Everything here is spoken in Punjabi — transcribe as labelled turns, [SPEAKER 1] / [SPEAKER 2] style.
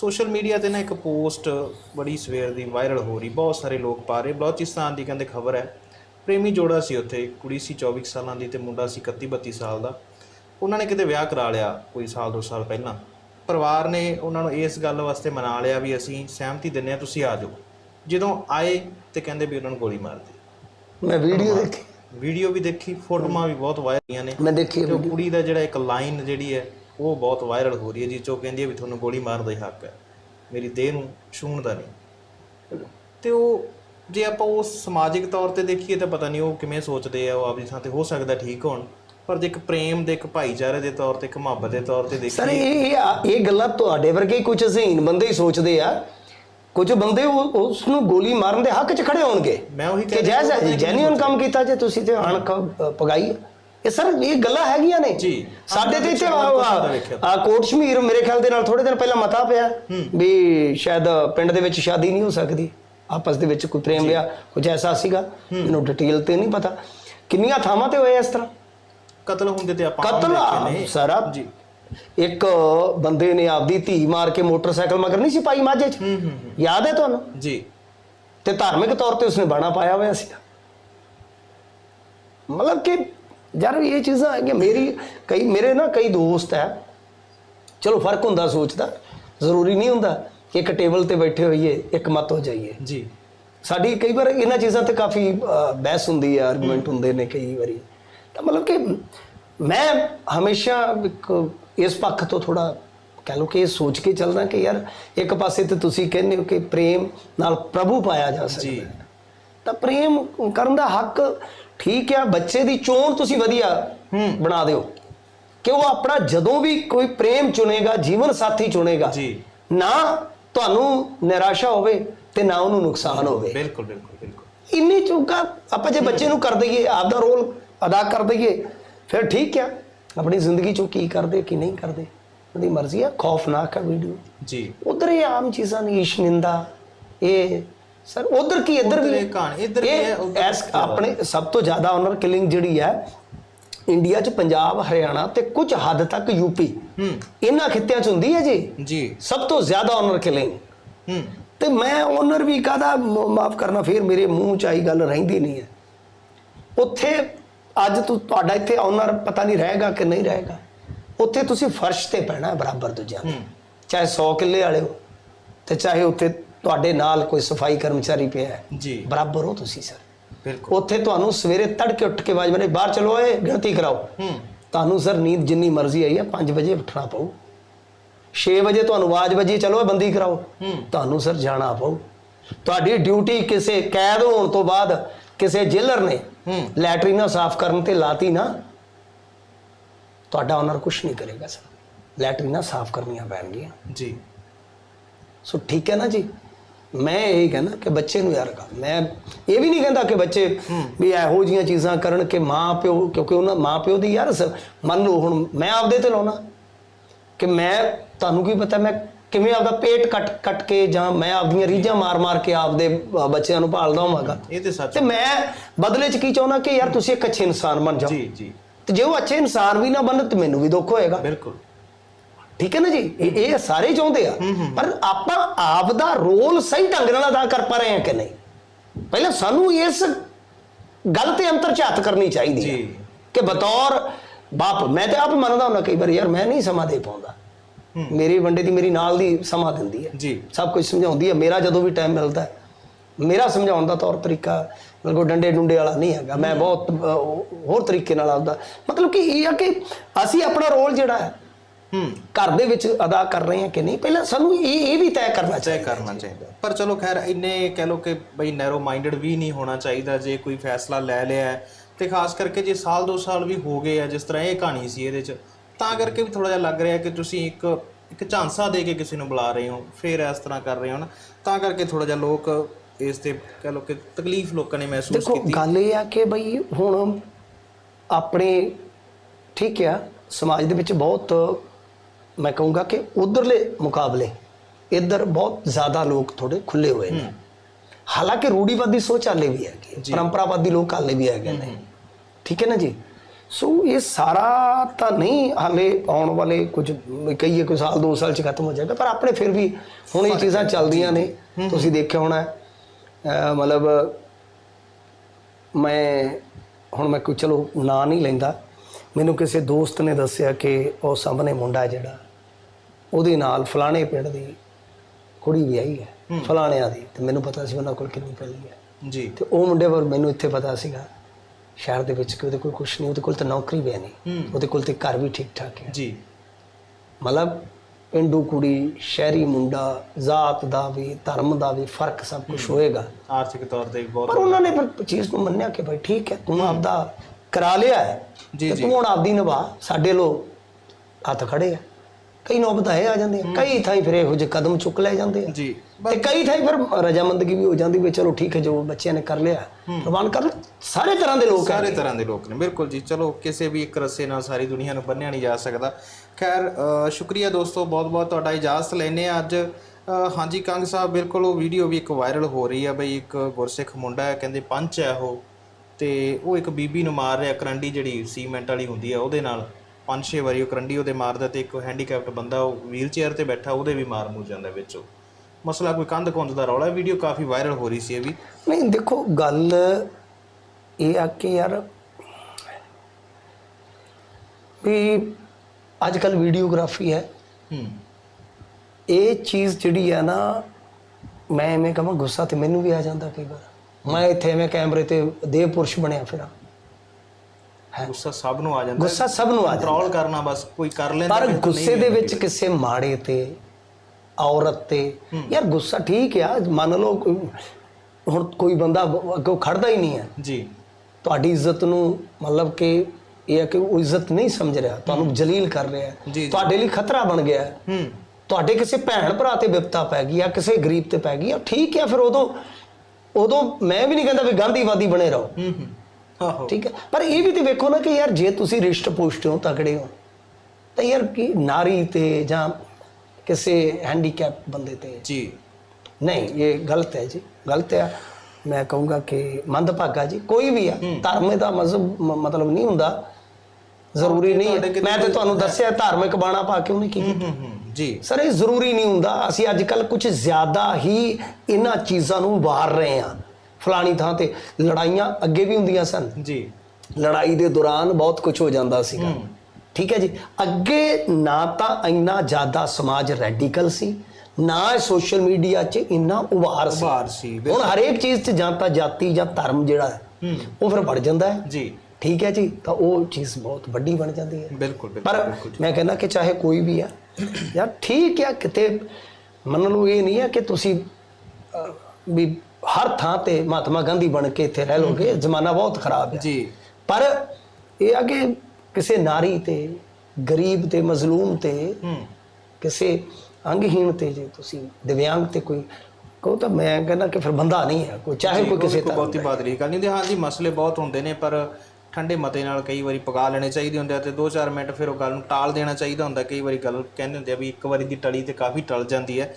[SPEAKER 1] ਸੋਸ਼ਲ ਮੀਡੀਆ ਤੇ ਨਾ ਇੱਕ ਪੋਸਟ ਬੜੀ ਸਵੇਰ ਦੀ ਵਾਇਰਲ ਹੋ ਰਹੀ ਬਹੁਤ ਸਾਰੇ ਲੋਕ ਪਾ ਰਹੇ ਬਲੋਚਿਸਤਾਨ ਦੀ ਕਹਿੰਦੇ ਖਬਰ ਹੈ ਪ੍ਰੇਮੀ ਜੋੜਾ ਸੀ ਉੱਥੇ ਕੁੜੀ ਸੀ 24 ਸਾਲਾਂ ਦੀ ਤੇ ਮੁੰਡਾ ਸੀ 31 32 ਸਾਲ ਦਾ। ਉਹਨਾਂ ਨੇ ਕਿਤੇ ਵਿਆਹ ਕਰਾ ਲਿਆ ਕੋਈ ਸਾਲ ਦੋ ਸਾਲ ਪਹਿਲਾਂ। ਪਰਿਵਾਰ ਨੇ ਉਹਨਾਂ ਨੂੰ ਇਸ ਗੱਲ ਵਾਸਤੇ ਮਨਾ ਲਿਆ ਵੀ ਅਸੀਂ ਸਹਿਮਤੀ ਦਿੰਨੇ ਆ ਤੁਸੀਂ ਆ ਜਾਓ। ਜਦੋਂ ਆਏ ਤੇ ਕਹਿੰਦੇ ਵੀ ਉਹਨਾਂ ਨੂੰ ਗੋਲੀ ਮਾਰ ਦਿੱਤੀ।
[SPEAKER 2] ਮੈਂ ਵੀਡੀਓ ਦੇਖੀ।
[SPEAKER 1] ਵੀਡੀਓ ਵੀ ਦੇਖੀ ਫੋਟੋਆਂ ਵੀ ਬਹੁਤ ਵਾਇਰਲ ਨੇ।
[SPEAKER 2] ਮੈਂ ਦੇਖੀ
[SPEAKER 1] ਕੁੜੀ ਦਾ ਜਿਹੜਾ ਇੱਕ ਲਾਈਨ ਜਿਹੜੀ ਹੈ ਉਹ ਬਹੁਤ ਵਾਇਰਲ ਹੋ ਰਹੀ ਹੈ ਜਿਸ 'ਚ ਉਹ ਕਹਿੰਦੀ ਹੈ ਵੀ ਤੁਹਾਨੂੰ ਗੋਲੀ ਮਾਰਨ ਦਾ ਹੀ ਹੱਕ ਹੈ। ਮੇਰੀ ਦੇਹ ਨੂੰ ਛੂਹਣ ਦਾ ਨਹੀਂ। ਤੇ ਉਹ ਜੇ ਆਪਾਂ ਉਹ ਸਮਾਜਿਕ ਤੌਰ ਤੇ ਦੇਖੀਏ ਤਾਂ ਪਤਾ ਨਹੀਂ ਉਹ ਕਿਵੇਂ ਸੋਚਦੇ ਆ ਉਹ ਆਪਦੀ ਥਾਂ ਤੇ ਹੋ ਸਕਦਾ ਠੀਕ ਹੋਣ। ਪਰ ਜੇ ਇੱਕ ਪ੍ਰੇਮ ਦੇ ਇੱਕ ਭਾਈਚਾਰੇ ਦੇ ਤੌਰ ਤੇ ਇੱਕ ਮੁਹੱਬਤ ਦੇ ਤੌਰ ਤੇ
[SPEAKER 2] ਸਰ
[SPEAKER 1] ਦੇਖੀਏ
[SPEAKER 2] ਇਹ ਇਹ ਇਹ ਗੱਲਾਂ ਤੁਹਾਡੇ ਵਰਗੇ ਕੁਝ ਜ਼ਹੀਨ ਬੰਦੇ ਹੀ ਸੋਚਦੇ ਆ। ਕੁਝ ਬੰਦੇ ਉਹ ਉਸ ਨੂੰ ਗੋਲੀ ਮਾਰਨ ਦੇ ਹੱਕ 'ਚ ਖੜੇ ਹੋਣਗੇ।
[SPEAKER 1] ਮੈਂ ਉਹੀ
[SPEAKER 2] ਕਿ
[SPEAKER 1] ਕਹਿ ਰਿਹਾ
[SPEAKER 2] ਜਾਇਜ਼ ਹੈ ਜੈਨੂਇਨ ਕੰਮ ਕੀਤਾ ਜੇ ਤੁਸੀਂ ਤੇ ਅਣਖ ਪਗਾਈ ਇਹ ਸਰ ਇਹ ਗੱਲਾਂ ਹੈਗੀਆਂ ਨੇ।
[SPEAKER 1] ਜੀ।
[SPEAKER 2] ਸਾਡੇ ਤੇ ਇੱਥੇ। ਆ ਕੋਟ ਸ਼ਮੀਰ ਮੇਰੇ ਖਿਆਲ ਦੇ ਨਾਲ ਥੋੜੇ ਦਿਨ ਪਹਿਲਾਂ ਮਤਾ ਪਿਆ ਵੀ ਸ਼ਾਇਦ ਪਿੰਡ ਦੇ ਵਿੱਚ ਸ਼ਾਦੀ ਨਹੀਂ ਹੋ ਸਕਦੀ। ਆਪਸ ਦੇ ਵਿੱਚ ਕੋਈ ਪ੍ਰੇਮ ਵਿਆਹ ਕੁਝ ਐਸਾ ਸੀਗਾ। ਮੈਨੂੰ ਡਿਟੇਲ ਤੇ ਨਹੀਂ ਪਤਾ। ਕਿੰਨੀਆਂ ਥਾਵਾਂ ਤੇ ਹੋਏ ਇਸ ਤਰ੍ਹਾਂ?
[SPEAKER 1] ਕਤਲ ਹੁੰਦੇ ਤੇ ਆਪਾਂ
[SPEAKER 2] ਕਤਲ। ਸਾਰਾ
[SPEAKER 1] ਜੀ।
[SPEAKER 2] ਇੱਕ ਬੰਦੇ ਨੇ ਆਪਦੀ ਧੀ ਮਾਰ ਕੇ ਮੋਟਰਸਾਈਕਲ ਮਗਰ ਨਹੀਂ ਸੀ ਪਾਈ ਮਾਝੇ 'ਚ? ਯਾਦ ਹੈ ਤੁਹਾਨੂੰ?
[SPEAKER 1] ਜੀ।
[SPEAKER 2] ਤੇ ਧਾਰਮਿਕ ਤੌਰ ਤੇ ਉਸਨੇ ਬਾਣਾ ਪਾਇਆ ਹੋਇਆ ਸੀ ਮਤਲਬ ਕਿ ਯਾਰ ਇਹ ਚੀਜ਼ਾਂ ਹੈ ਕਿ ਮੇਰੀ ਕਈ ਮੇਰੇ ਨਾ ਕਈ ਦੋਸਤ ਹੈ। ਚਲੋ ਫ਼ਰਕ ਹੁੰਦਾ ਸੋਚ ਦਾ ਜ਼ਰੂਰੀ ਨਹੀਂ ਹੁੰਦਾ ਕਿ ਇੱਕ ਟੇਬਲ ਤੇ ਬੈਠੇ ਹੋਈਏ ਇੱਕ ਮਤ ਹੋ ਜਾਈਏ।
[SPEAKER 1] ਜੀ।
[SPEAKER 2] ਸਾਡੀ ਕਈ ਵਾਰ ਇਹਨਾਂ ਚੀਜ਼ਾਂ ਤੇ ਕਾਫੀ ਬਹਿਸ ਹੁੰਦੀ ਹੈ ਆਰਗੂਮੈਂਟ ਹੁੰਦੇ ਨੇ ਕਈ ਵਾਰੀ। ਤਾਂ ਮਤਲਬ ਕਿ ਮੈਂ ਹਮੇਸ਼ਾ ਇੱਕ ਇਸ ਪੱਖ ਤੋਂ ਥੋੜਾ ਕਹ ਲਓ ਕਿ ਇਹ ਸੋਚ ਕੇ ਚੱਲਦਾ ਕਿ ਯਾਰ ਇੱਕ ਪਾਸੇ ਤੇ ਤੁਸੀਂ ਕਹਿੰਦੇ ਹੋ ਕਿ ਪ੍ਰੇਮ ਨਾਲ ਪ੍ਰਭੂ ਪਾਇਆ ਜਾ ਸਕਦਾ
[SPEAKER 1] ਜੀ।
[SPEAKER 2] ਹੈ। ਤਾਂ ਪ੍ਰੇਮ ਕਰਨ ਦਾ ਹੱਕ ਠੀਕ ਹੈ ਬੱਚੇ ਦੀ ਚੋਣ ਤੁਸੀਂ ਵਧੀਆ ਬਣਾ ਦਿਓ। ਕਿ ਉਹ ਆਪਣਾ ਜਦੋਂ ਵੀ ਕੋਈ ਪ੍ਰੇਮ ਚੁਣੇਗਾ ਜੀਵਨ ਸਾਥੀ ਚੁਣੇਗਾ
[SPEAKER 1] ਜੀ।
[SPEAKER 2] ਨਾ ਤੁਹਾਨੂੰ ਨਿਰਾਸ਼ਾ ਹੋਵੇ ਤੇ ਨਾ ਉਹਨੂੰ ਨੁਕਸਾਨ ਹੋਵੇ।
[SPEAKER 1] ਬਿਲਕੁਲ ਬਿਲਕੁਲ ਬਿਲਕੁਲ।
[SPEAKER 2] ਇੰਨੀ ਚੁੱਕਾ ਆਪਾਂ ਜੇ ਬੱਚੇ ਨੂੰ ਕਰ ਦਈਏ ਆਪਦਾ ਰੋਲ ਅਦਾ ਕਰ ਦਈਏ ਫਿਰ ਠੀਕ ਆ। ਆਪਣੀ ਜ਼ਿੰਦਗੀ ਚੋਂ ਕੀ ਕਰਦੇ ਕੀ ਨਹੀਂ ਕਰਦੇ? ਉਹਦੀ ਮਰਜ਼ੀ ਆ ਖੌਫਨਾਕ ਆ ਵੀਡੀਓ
[SPEAKER 1] ਜੀ।
[SPEAKER 2] ਉਧਰ ਇਹ ਆਮ ਚੀਜ਼ਾਂ ਨੇ ਈਸ਼ ਨਿੰਦਾ ਇਹ ਸਰ ਉਧਰ ਕੀ ਇੱਧਰ ਵੀ
[SPEAKER 1] ਕਹਾਣੀ, ਇੱਧਰ ਕੀ ਹੈ,
[SPEAKER 2] ਐਸ ਆਪਣੇ ਸਭ ਤੋਂ ਜ਼ਿਆਦਾ ਆਨਰ ਕਿਲਿੰਗ ਜਿਹੜੀ ਹੈ ਇੰਡੀਆ 'ਚ ਪੰਜਾਬ ਹਰਿਆਣਾ ਤੇ ਕੁਝ ਹੱਦ ਤੱਕ ਯੂਪੀ
[SPEAKER 1] ਹੂੰ।
[SPEAKER 2] ਇਹਨਾਂ ਖਿੱਤਿਆਂ 'ਚ ਹੁੰਦੀ ਹੈ ਜੀ?
[SPEAKER 1] ਜੀ।
[SPEAKER 2] ਸਭ ਤੋਂ ਜ਼ਿਆਦਾ ਆਨਰ ਕਿਲਿੰਗ
[SPEAKER 1] ਹੂੰ।
[SPEAKER 2] ਤੇ ਮੈਂ ਓਨਰ ਵੀ ਕਾਦਾ ਮਾਫ ਕਰਨਾ ਫਿਰ ਮੇਰੇ ਮੂੰਹ ਚ ਆਈ ਗੱਲ ਰਹਿੰਦੀ ਨਹੀਂ ਹੈ। ਉੱਥੇ ਅੱਜ ਤੂੰ ਤੁਹਾਡਾ ਇੱਥੇ ਓਨਰ ਪਤਾ ਨਹੀਂ ਰਹੇਗਾ ਕਿ ਨਹੀਂ ਰਹੇਗਾ। ਉੱਥੇ ਤੁਸੀਂ ਫਰਸ਼ ਤੇ ਪੈਣਾ ਬਰਾਬਰ ਦੂਜਿਆਂ ਦੇ। ਚਾਹੇ 100 ਕਿੱਲੇ ਵਾਲੇ ਹੋ ਤੇ ਚਾਹੇ ਉੱਥੇ ਤੁਹਾਡੇ ਨਾਲ ਕੋਈ ਸਫ਼ਾਈ ਕਰਮਚਾਰੀ ਪਿਆ ਹੈ।
[SPEAKER 1] ਜੀ।
[SPEAKER 2] ਬਰਾਬਰ ਹੋ ਤੁਸੀਂ ਸਰ।
[SPEAKER 1] ਬਿਲਕੁਲ।
[SPEAKER 2] ਉੱਥੇ ਤੁਹਾਨੂੰ ਸਵੇਰੇ ਤੜਕੇ ਉੱਠ ਕੇ ਬਾਜ ਬਣੇ ਬਾਹਰ ਚਲੋ ਏ ਗਿਣਤੀ ਕਰਾਓ।
[SPEAKER 1] ਹੂੰ।
[SPEAKER 2] ਤੁਹਾਨੂੰ ਸਰ ਨੀਂਦ ਜਿੰਨੀ ਮਰਜ਼ੀ ਆਈ ਹੈ 5 ਵਜੇ ਉੱਠਣਾ ਪਊ। 6 ਵਜੇ ਤੁਹਾਨੂੰ ਆਵਾਜ਼ ਵੱਜੀ ਚਲੋ ਬੰਦੀ ਕਰਾਓ।
[SPEAKER 1] ਹੂੰ।
[SPEAKER 2] ਤੁਹਾਨੂੰ ਸਰ ਜਾਣਾ ਪਊ। ਤੁਹਾਡੀ ਡਿਊਟੀ ਕਿਸੇ ਕੈਦ ਹੋਣ ਤੋਂ ਬਾਅਦ ਕਿਸੇ ਜੇਲਰ ਨੇ
[SPEAKER 1] ਹੂੰ।
[SPEAKER 2] ਲੈਟਰੀਨਾ ਸਾਫ਼ ਕਰਨ ਤੇ ਲਾਤੀ ਨਾ ਤੁਹਾਡਾ ਓਨਰ ਕੁਝ ਨਹੀਂ ਕਰੇਗਾ ਸਰ। ਲੈਟਰੀਨਾ ਸਾਫ਼ ਕਰਨੀਆਂ ਪੈਣਗੀਆਂ।
[SPEAKER 1] ਜੀ।
[SPEAKER 2] ਸੋ ਠੀਕ ਹੈ ਨਾ ਜੀ? ਮੈਂ ਇਹ ਕਹਿੰਦਾ ਕਿ ਬੱਚੇ ਨੂੰ ਯਾਰ ਕਰ। ਮੈਂ ਇਹ ਵੀ ਨਹੀਂ ਕਹਿੰਦਾ ਕਿ ਬੱਚੇ ਵੀ ਇਹੋ ਜੀਆਂ ਚੀਜ਼ਾਂ ਕਰਨ ਕਿ ਮਾਂ ਪਿਓ ਕਿਉਂਕਿ ਉਹਨਾਂ ਮਾਂ ਪਿਓ ਦੀ ਯਾਰ ਮੰਨ ਲਓ ਹੁਣ ਮੈਂ ਆਪਦੇ ਤੇ ਲਾਉਣਾ। ਕਿ ਮੈਂ ਤੁਹਾਨੂੰ ਕੀ ਪਤਾ ਮੈਂ ਕਿਵੇਂ ਆਪਦਾ ਪੇਟ ਕੱਟ ਕੱਟ ਕੇ ਜਾਂ ਮੈਂ ਆਪਦੀਆਂ ਰੀਝਾਂ ਮਾਰ ਮਾਰ ਕੇ ਆਪਦੇ ਬੱਚਿਆਂ ਨੂੰ ਪਾਲਦਾ ਹੋਵਾਂਗਾ।
[SPEAKER 1] ਇਹ ਤੇ ਸੱਚ
[SPEAKER 2] ਤੇ ਮੈਂ ਬਦਲੇ 'ਚ ਕੀ ਚਾਹੁੰਦਾ ਕਿ ਯਾਰ ਤੁਸੀਂ ਇੱਕ ਅੱਛੇ ਇਨਸਾਨ ਬਣ ਜਾਓ।
[SPEAKER 1] ਜੀ ਜੀ।
[SPEAKER 2] ਤੇ ਜੇ ਉਹ ਅੱਛੇ ਇਨਸਾਨ ਵੀ ਨਾ ਬਣਨ ਤੇ ਮੈਨੂੰ ਵੀ ਦੁੱਖ ਹੋਏਗਾ।
[SPEAKER 1] ਬਿਲਕੁਲ।
[SPEAKER 2] ਠੀਕ ਹੈ ਨਾ ਜੀ? ਇਹ ਇਹ ਸਾਰੇ ਚਾਹੁੰਦੇ ਆ। ਪਰ ਆਪਾਂ ਆਪ ਦਾ ਰੋਲ ਸਹੀ ਢੰਗ ਨਾਲ ਅਦਾ ਕਰ ਪਾ ਰਹੇ ਹਾਂ ਕਿ ਨਹੀਂ? ਪਹਿਲਾਂ ਸਾਨੂੰ ਇਸ ਗੱਲ ਤੇ ਅੰਤਰ ਝਾਤ ਕਰਨੀ ਚਾਹੀਦੀ ਹੈ। ਕਿ ਬਤੌਰ ਬਾਪ ਮੈਂ ਤੇ ਆਪ ਮੰਨਦਾ ਹੁੰਦਾ ਕਈ ਵਾਰ ਯਾਰ ਮੈਂ ਨਹੀਂ ਸਮਾਂ ਦੇ ਪਾਉਂਦਾ। ਮੇਰੀ ਵੰਡੇ ਦੀ ਮੇਰੀ ਨਾਲ ਦੀ ਸਮਾਂ ਦਿੰਦੀ ਹੈ।
[SPEAKER 1] ਜੀ।
[SPEAKER 2] ਸਭ ਕੁਝ ਸਮਝਾਉਂਦੀ ਹੈ। ਮੇਰਾ ਜਦੋਂ ਵੀ ਟਾਈਮ ਮਿਲਦਾ ਹੈ ਮੇਰਾ ਸਮਝਾਉਣ ਦਾ ਤੌਰ ਤਰੀਕਾ ਬਿਲਕੁਲ ਡੰਡੇ ਡੁੰਡੇ ਵਾਲਾ ਨਹੀਂ ਹੈਗਾ। ਮੈਂ ਬਹੁਤ ਹੋਰ ਤਰੀਕੇ ਨਾਲ ਆਪਦਾ ਮਤਲਬ ਕਿ ਇਹ ਆ ਕਿ ਅਸੀਂ ਆਪਣਾ ਰੋਲ ਜਿਹੜਾ ਹੂੰ ਘਰ ਦੇ ਵਿੱਚ ਅਦਾ ਕਰ ਰਹੇ ਹਾਂ ਕਿ ਨਹੀਂ? ਪਹਿਲਾਂ ਸਾਨੂੰ ਇਹ ਇਹ ਵੀ ਤੈਅ ਕਰਨਾ ਚਾਹੀਦਾ
[SPEAKER 1] ਕਰਨਾ ਚਾਹੀਦਾ। ਪਰ ਚਲੋ ਖੈਰ ਇੰਨੇ ਕਹਿ ਲੋ ਕਿ ਬਈ ਨੈਰੋ ਮਾਈਂਡਡ ਵੀ ਨਹੀਂ ਹੋਣਾ ਚਾਹੀਦਾ ਜੇ ਕੋਈ ਫੈਸਲਾ ਲੈ ਲਿਆ ਤੇ ਖਾਸ ਕਰਕੇ ਜੇ ਸਾਲ ਦੋ ਸਾਲ ਵੀ ਹੋ ਗਏ ਆ ਜਿਸ ਤਰ੍ਹਾਂ ਇਹ ਕਹਾਣੀ ਸੀ ਇਹਦੇ ਚ ਤਾਂ ਕਰਕੇ ਵੀ ਥੋੜਾ ਜਿਹਾ ਲੱਗ ਰਿਹਾ ਕਿ ਤੁਸੀਂ ਇੱਕ ਇੱਕ ਝਾਂਸਾ ਦੇ ਕੇ ਕਿਸੇ ਨੂੰ ਬੁਲਾ ਰਹੇ ਹੋ ਫਿਰ ਇਸ ਤਰ੍ਹਾਂ ਕਰ ਰਹੇ ਹੋ ਨਾ। ਤਾਂ ਕਰਕੇ ਥੋੜਾ ਜਿਹਾ ਲੋਕ ਇਸ ਤੇ ਕਹਿ ਲੋ ਕਿ ਤਕਲੀਫ ਲੋਕਾਂ ਨੇ ਮਹਿਸੂਸ
[SPEAKER 2] ਦੇਖੋ
[SPEAKER 1] ਕੀਤੀ।
[SPEAKER 2] ਗੱਲ ਇਹ ਆ ਕਿ ਬਈ ਹੁਣ ਆਪਣੇ ਠੀਕ ਆ ਸਮਾਜ ਦੇ ਵਿੱਚ ਬਹੁਤ ਮੈਂ ਕਹੂੰਗਾ ਕਿ ਉਧਰਲੇ ਮੁਕਾਬਲੇ ਇੱਧਰ ਬਹੁਤ ਜ਼ਿਆਦਾ ਲੋਕ ਥੋੜੇ ਖੁੱਲੇ ਹੋਏ ਨੇ। ਹਾਲਾਂਕਿ ਰੂੜੀਵਾਦੀ ਸੋਚ ਹਾਲੇ ਵੀ ਹੈਗੀ ਹੈ, ਪਰੰਪਰਾਵਾਦੀ ਲੋਕ ਹਾਲੇ ਵੀ ਹੈਗੇ ਨੇ। ਠੀਕ ਹੈ ਨਾ ਜੀ? ਸੋ ਇਹ ਸਾਰਾ ਤਾਂ ਨਹੀਂ ਹਾਲੇ ਆਉਣ ਵਾਲੇ ਕੁਝ ਕਹੀਏ ਕੋਈ ਸਾਲ ਦੋ ਸਾਲ ਚ ਖਤਮ ਹੋ ਜਾਏਗਾ ਪਰ ਆਪਣੇ ਫਿਰ ਵੀ ਹੁਣ ਇਹ ਚੀਜ਼ਾਂ ਚੱਲਦੀਆਂ ਨੇ। ਤੁਸੀਂ ਦੇਖਿਆ ਹੋਣਾ ਮਤਲਬ ਮੈਂ ਹੁਣ ਮੈਂ ਕੋਈ ਚਲੋ ਨਾਂ ਨਹੀਂ ਲੈਂਦਾ। ਮੈਨੂੰ ਕਿਸੇ ਦੋਸਤ ਨੇ ਦੱਸਿਆ ਕਿ ਉਹ ਸਾਹਮਣੇ ਮੁੰਡਾ ਜਿਹੜਾ। ਉਹਦੇ ਨਾਲ ਫਲਾਣੇ ਪਿੰਡ ਦੀ ਕੁੜੀ ਵਿਆਹੀ ਹੈ ਫਲਾਣਿਆਂ ਦੀ। ਤੇ ਮੈਨੂੰ ਪਤਾ ਸੀ ਉਹਨਾਂ ਕੋਲ ਕਿੰਨੀ ਪੈਲੀ ਹੈ।
[SPEAKER 1] ਜੀ।
[SPEAKER 2] ਤੇ ਉਹ ਮੁੰਡੇ ਪਰ ਮੈਨੂੰ ਇੱਥੇ ਪਤਾ ਸੀਗਾ ਸ਼ਹਿਰ ਦੇ ਵਿੱਚ ਕਿ ਉਹਦੇ ਕੋਲ ਕੁਝ ਨਹੀਂ ਉਹਦੇ ਕੋਲ ਤਾਂ ਨੌਕਰੀ ਵੀ ਨਹੀਂ। ਉਹਦੇ ਕੋਲ ਤੇ ਘਰ ਵੀ ਠੀਕ ਠਾਕ ਹੈ।
[SPEAKER 1] ਜੀ।
[SPEAKER 2] ਮਤਲਬ ਪਿੰਡੂ ਕੁੜੀ ਸ਼ਹਿਰੀ ਮੁੰਡਾ ਜ਼ਾਤ ਦਾ ਵੀ ਧਰਮ ਦਾ ਵੀ ਫ਼ਰਕ ਸਭ ਕੁਝ ਹੋਏਗਾ।
[SPEAKER 1] ਆਰਥਿਕ ਤੌਰ ਤੇ ਵੀ
[SPEAKER 2] ਪਰ
[SPEAKER 1] ਬਹੁਤ
[SPEAKER 2] ਉਹਨਾਂ ਨੇ ਫਿਰ ਚੀਜ਼ ਨੂੰ ਮੰਨਿਆ ਕਿ ਭਾਈ ਠੀਕ ਹੈ ਤੂੰ ਆਪਦਾ ਕਰਾ ਲਿਆ ਹੈ।
[SPEAKER 1] ਜੀ, ਜੀ।
[SPEAKER 2] ਤੂੰ ਹੁਣ ਆਪਦੀ ਨਿਭਾ। ਸਾਡੇ ਲੋ ਹੱਥ ਖੜੇ ਆ। ਕਈ ਨੌਬਤਾਂ ਇਹ ਆ ਜਾਂਦੇ ਆ। ਕਈ ਥਾਈਂ ਫਿਰ ਇਹੋ ਜਿਹੇ ਕਦਮ ਚੁੱਕ ਲੈ ਜਾਂਦੇ ਆ।
[SPEAKER 1] ਜੀ।
[SPEAKER 2] ਤੇ ਕਈ ਥਾਈਂ ਫਿਰ ਰਜਾਮੰਦਗੀ ਵੀ ਹੋ ਜਾਂਦੀ ਵੀ ਚਲੋ ਠੀਕ ਹੈ ਜੋ ਬੱਚਿਆਂ ਨੇ ਕਰ ਲਿਆ ਪ੍ਰਵਾਨ ਕਰ ਲਓ। ਸਾਰੇ ਤਰ੍ਹਾਂ ਦੇ ਲੋਕ
[SPEAKER 1] ਸਾਰੇ
[SPEAKER 2] ਹੈ
[SPEAKER 1] ਤਰ੍ਹਾਂ ਦੇ ਲੋਕ ਨੇ ਬਿਲਕੁਲ ਜੀ। ਚਲੋ ਕਿਸੇ ਵੀ ਇੱਕ ਰਸੇ ਨਾਲ ਸਾਰੀ ਦੁਨੀਆ ਨੂੰ ਬੰਨਿਆ ਨਹੀਂ ਜਾ ਸਕਦਾ। ਖੈਰ ਅ, ਸ਼ੁਕਰੀਆ ਦੋਸਤੋ ਬਹੁਤ ਬਹੁਤ ਤੁਹਾਡਾ ਇਜਾਜ਼ਤ ਲੈਨੇ ਆ ਅੱਜ। ਅ, ਹਾਂਜੀ ਕੰਗ ਸਾਹਿਬ ਬਿਲਕੁਲ ਉਹ ਵੀਡੀਓ ਵੀ ਇੱਕ ਵਾਇਰਲ ਹੋ ਰਹੀ ਆ ਬਈ ਇੱਕ ਗੁਰਸਿੱਖ ਮੁੰਡਾ ਹੈ ਕਹਿੰਦੇ ਪੰਚ ਹੈ ਉਹ। ਤੇ ਉਹ ਇੱਕ ਬੀਬੀ ਨੂੰ ਮਾਰ ਰਿਹਾ ਕਰੰਡੀ ਜਿਹੜੀ ਸੀਮੈਂਟ ਵਾਲੀ ਹੁੰਦੀ ਆ ਉਹਦੇ ਨਾਲ। ਪੰਜ ਛੇ ਵਾਰੀ ਉਹ ਕਰੰਡੀ ਉਹਦੇ ਮਾਰਦਾ ਤੇ ਇੱਕ ਹੈਂਡੀਕੈਪਟ ਬੰਦਾ ਉਹ ਵੀਲ ਚੇਅਰ ਤੇ ਬੈਠਾ ਉਹਦੇ ਵੀ ਮਾਰ ਮੂ ਜਾਂਦਾ ਵਿੱਚ। ਉਹ ਮਸਲਾ ਕੋਈ ਕੰਧ ਕੁੰਧ ਦਾ ਰੌਲਾ ਵੀਡੀਓ ਕਾਫੀ ਵਾਇਰਲ ਹੋ ਰਹੀ ਸੀ ਇਹ ਵੀ।
[SPEAKER 2] ਨਹੀਂ ਦੇਖੋ ਗੱਲ ਇਹ ਆ ਕਿ ਯਾਰ ਵੀ ਅੱਜ ਕੱਲ ਵੀਡੀਓਗ੍ਰਾਫੀ ਹੈ।
[SPEAKER 1] ਹੂੰ।
[SPEAKER 2] ਇਹ ਚੀਜ਼ ਜਿਹੜੀ ਹੈ ਨਾ ਮੈਂ ਐਵੇਂ ਕਹਾਂ ਗੁੱਸਾ ਤੇ ਮੈਨੂੰ ਵੀ ਆ ਜਾਂਦਾ ਕਈ ਵਾਰ। ਮੈਂ ਇੱਥੇ ਐਵੇਂ ਕੈਮਰੇ ਤੇ ਦੇਵ ਪੁਰਸ਼ ਬਣਿਆ ਫਿਰਾਂ।
[SPEAKER 1] ਗੁੱਸਾ ਸਭ ਨੂੰ ਆ ਜਾਂਦਾ
[SPEAKER 2] ਗੁੱਸਾ ਸਭ ਨੂੰ ਆ ਜਾਂਦਾ
[SPEAKER 1] ਕੰਟਰੋਲ ਕਰਨਾ ਬਸ ਕੋਈ ਕਰ ਲੈਂਦਾ
[SPEAKER 2] ਪਰ ਗੁੱਸੇ ਦੇ ਵਿੱਚ ਕਿਸੇ ਮਾੜੇ ਤੇ ਔਰਤ ਤੇ ਯਾਰ ਗੁੱਸਾ ਠੀਕ ਆ ਮੰਨ ਲਓ ਹੁਣ ਕੋਈ ਬੰਦਾ ਅੱਗੋਂ ਖੜਦਾ ਹੀ ਨਹੀਂ ਹੈ।
[SPEAKER 1] ਜੀ।
[SPEAKER 2] ਤੁਹਾਡੀ ਇੱਜ਼ਤ ਨੂੰ ਮਤਲਬ ਕਿ ਇਹ ਹੈ ਕਿ ਉਹ ਇੱਜ਼ਤ ਨਹੀਂ ਸਮਝ ਰਿਹਾ ਤੁਹਾਨੂੰ ਜਲੀਲ ਕਰ ਰਿਹਾ। ਤੁਹਾਡੇ ਲਈ ਖਤਰਾ ਬਣ ਗਿਆ ਹੈ। ਤੁਹਾਡੇ ਕਿਸੇ ਭੈਣ ਭਰਾ ਤੇ ਵਿਪਤਾ ਪੈ ਗਈ ਆ ਕਿਸੇ ਗਰੀਬ ਤੇ ਪੈ ਗਈ ਆ ਠੀਕ ਹੈ ਫਿਰ ਉਦੋਂ ਉਦੋਂ ਮੈਂ ਵੀ ਨਹੀਂ ਕਹਿੰਦਾ ਵੀ ਗਾਂਧੀਵਾਦੀ ਬਣੇ ਰਹੋ।
[SPEAKER 1] ਹੂੰ ਹੂੰ। ਆਹੋ
[SPEAKER 2] ਠੀਕ ਹੈ? ਪਰ ਇਹ ਵੀ ਤੇ ਵੇਖੋ ਨਾ ਕਿ ਯਾਰ ਜੇ ਤੁਸੀਂ ਰਿਸ਼ਟ ਪੁਸ਼ਟ ਹੋ ਤਕੜੇ ਹੋ ਤਾਂ ਯਾਰ ਕੀ ਨਾਰੀ ਤੇ ਜਾਂ ਕਿਸੇ ਹੈਂਡੀਕੈਪ ਬੰਦੇ ਤੇ?
[SPEAKER 1] ਜੀ।
[SPEAKER 2] ਨਹੀਂ ਇਹ ਗਲਤ ਹੈ ਜੀ। ਗਲਤ ਹੈ। ਮੈਂ ਕਹੂੰਗਾ ਕਿ ਮੰਦਭਾਗਾ ਜੀ ਕੋਈ ਵੀ ਆ ਧਰਮ ਦਾ ਮਜ਼ਹਬ ਮਤਲਬ ਨਹੀਂ ਹੁੰਦਾ। ਜ਼ਰੂਰੀ ਨਹੀਂ ਮੈਂ ਤੇ ਤੁਹਾਨੂੰ ਦੱਸਿਆ ਧਾਰਮਿਕ ਬਾਣਾ ਪਾ ਕੇ ਉਹਨੇ ਕੀ
[SPEAKER 1] ਜੀ।
[SPEAKER 2] ਸਰ ਇਹ ਜ਼ਰੂਰੀ ਨਹੀਂ ਹੁੰਦਾ। ਅਸੀਂ ਅੱਜ ਕੱਲ ਕੁਝ ਜ਼ਿਆਦਾ ਹੀ ਇਹਨਾਂ ਚੀਜ਼ਾਂ ਨੂੰ ਵਾਰ ਰਹੇ ਹਾਂ। ਫਲਾਣੀ ਥਾਂ ਤੇ ਲੜਾਈਆਂ ਅੱਗੇ ਵੀ ਹੁੰਦੀਆਂ ਸਨ।
[SPEAKER 1] ਜੀ।
[SPEAKER 2] ਲੜਾਈ ਦੇ ਦੌਰਾਨ ਬਹੁਤ ਕੁਝ ਹੋ ਜਾਂਦਾ ਸੀਗਾ। ਠੀਕ ਹੈ ਜੀ। ਅੱਗੇ ਨਾ ਤਾਂ ਇੰਨਾ ਜ਼ਿਆਦਾ ਸਮਾਜ ਰੈਡੀਕਲ ਸੀ ਨਾ ਸੋਸ਼ਲ ਮੀਡੀਆ 'ਚ ਇੰਨਾ ਉਭਾਰ ਸੀ।
[SPEAKER 1] ਸੀ
[SPEAKER 2] ਹੁਣ ਹਰੇਕ ਚੀਜ਼ 'ਚ ਜਾਂ ਤਾਂ ਜਾਤੀ ਜਾਂ ਧਰਮ ਜਿਹੜਾ ਹੈ ਉਹ ਫਿਰ ਵੱਡ ਜਾਂਦਾ ਹੈ।
[SPEAKER 1] ਜੀ।
[SPEAKER 2] ਠੀਕ ਹੈ ਜੀ। ਤਾਂ ਉਹ ਚੀਜ਼ ਬਹੁਤ ਵੱਡੀ ਬਣ ਜਾਂਦੀ ਹੈ।
[SPEAKER 1] ਬਿਲਕੁਲ
[SPEAKER 2] ਪਰ ਮੈਂ ਕਹਿੰਦਾ ਕਿ ਚਾਹੇ ਕੋਈ ਵੀ ਆ ਯਾਰ ਠੀਕ ਹੈ ਕਿਤੇ ਮੰਨ ਲਓ ਇਹ ਨਹੀਂ ਹੈ ਕਿ ਤੁਸੀਂ ਵੀ ਹਰ ਥਾਂ ਤੇ ਮਹਾਤਮਾ ਗਾਂਧੀ ਬਣ ਕੇ ਇੱਥੇ ਰਹਿ ਲੋਗੇ ਜ਼ਮਾਨਾ ਬਹੁਤ ਖਰਾਬ ਹੈ।
[SPEAKER 1] ਜੀ।
[SPEAKER 2] ਪਰ ਇਹ ਆ ਕਿ ਕਿਸੇ ਨਾਰੀ ਤੇ ਗਰੀਬ ਤੇ ਮਜ਼ਲੂਮ ਤੇ
[SPEAKER 1] ਹੂੰ।
[SPEAKER 2] ਕਿਸੇ ਅੰਗਹੀਣ ਤੇ ਜੇ ਤੁਸੀਂ ਦਿਵਿਆਂਗ ਤੇ ਕੋਈ ਕਹੋ ਤਾਂ ਮੈਂ ਕਹਿੰਦਾ ਕਿ ਫਿਰ ਬੰਦਾ ਨਹੀਂ ਹੈ ਕੋਈ ਚਾਹੇ ਕੋਈ ਕਿਸੇ ਤਰ੍ਹਾਂ
[SPEAKER 1] ਬਹੁਤੀ ਗੱਲ ਨਹੀਂ ਹੁੰਦੀ ਹਾਂਜੀ ਮਸਲੇ ਬਹੁਤ ਹੁੰਦੇ ਨੇ ਪਰ ਠੰਡੇ ਮਤੇ ਨਾਲ ਕਈ ਵਾਰੀ ਪਗਾ ਲੈਣੇ ਚਾਹੀਦੇ ਹੁੰਦੇ ਆ ਤੇ 2-4 ਮਿੰਟ ਫਿਰ ਉਹ ਗੱਲ ਨੂੰ ਟਾਲ ਦੇਣਾ ਚਾਹੀਦਾ ਹੁੰਦਾ ਕਈ ਵਾਰੀ ਗੱਲ ਕਹਿੰਦੇ ਹੁੰਦੇ ਆ ਵੀ ਇੱਕ ਵਾਰੀ ਦੀ ਟਲੀ ਤੇ ਕਾਫੀ ਟਲ ਜਾਂਦੀ ਹੈ।